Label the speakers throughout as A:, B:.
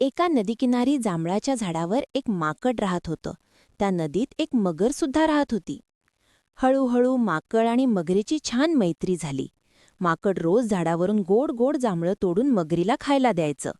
A: एका नदीकिनारी जांभळाच्या झाडावर एक माकड राहत होतं. त्या नदीत एक मगर सुद्धा राहत होती. हळूहळू माकड आणि मगरीची छान मैत्री झाली. माकड रोज झाडावरून गोड गोड जांभळं तोडून मगरीला खायला द्यायचं.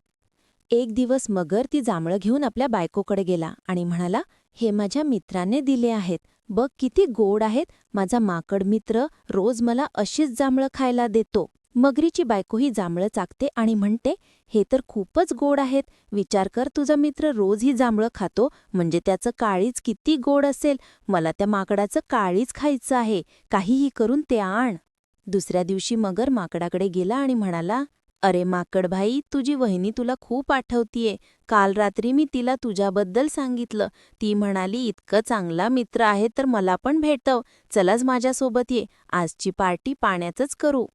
A: एक दिवस मगर ती जांभळं घेऊन आपल्या बायकोकडे गेला आणि म्हणाला हे माझ्या मित्राने दिले आहेत. बघ किती गोड आहेत. माझा माकड मित्र रोज मला अशीच जांभळं खायला देतो. मगरीची बायकोही जांभळं चाकते आणि म्हणते हे तर खूपच गोड आहेत. विचार कर तुझा मित्र रोज ही जांभळं खातो. म्हणजे त्याचं काळीच किती गोड असेल. मला त्या माकडाचं काळीच खायचं आहे. काहीही करून ते आण. दुसऱ्या दिवशी मगर माकडाकडे गेला आणि म्हणाला अरे माकड भाई तुझी वहिनी तुला खूप आठवतीये. काल रात्री मी तिला तुझ्याबद्दल सांगितलं. ती म्हणाली इतकं चांगला मित्र आहे तर मला पण भेटव. चलाच माझ्यासोबत ये. आजची पार्टी पाण्याचंच करू.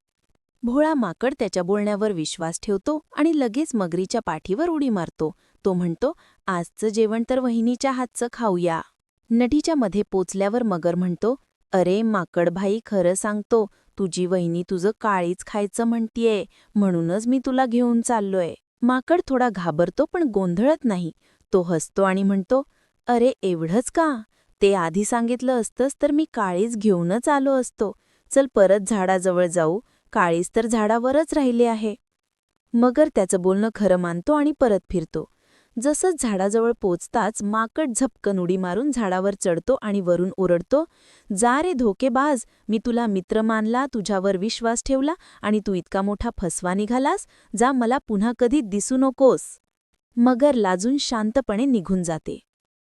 A: भोळा माकड त्याच्या बोलण्यावर विश्वास ठेवतो आणि लगेच मगरीच्या पाठीवर उडी मारतो. तो म्हणतो आजचं जेवण तर वहिनीच्या हातचं खाऊया. नदीच्या मध्ये पोचल्यावर मगर म्हणतो अरे माकडभाई खरं सांगतो तुझी वहिनी तुझं काळीच खायचं म्हणतीये म्हणूनच मी तुला घेऊन चाललोय. माकड थोडा घाबरतो पण गोंधळत नाही. तो हसतो आणि म्हणतो अरे एवढंच का? ते आधी सांगितलं असतंस तर मी काळीच घेऊनच आलो असतो. चल परत झाडाजवळ जाऊ. काळीज तर झाडावरच राहिले आहे. मगर त्याचं बोलणं खरं मानतो आणि परत फिरतो. जसंच झाडाजवळ पोचताच माकड झपकन उडी मारून झाडावर चढतो आणि वरून ओरडतो जा रे धोकेबाज मी तुला मित्र मानला तुझ्यावर विश्वास ठेवला आणि तू इतका मोठा फसवा निघालास जा मला पुन्हा कधी दिसू नकोस मगर लाजून शांतपणे निघून जाते.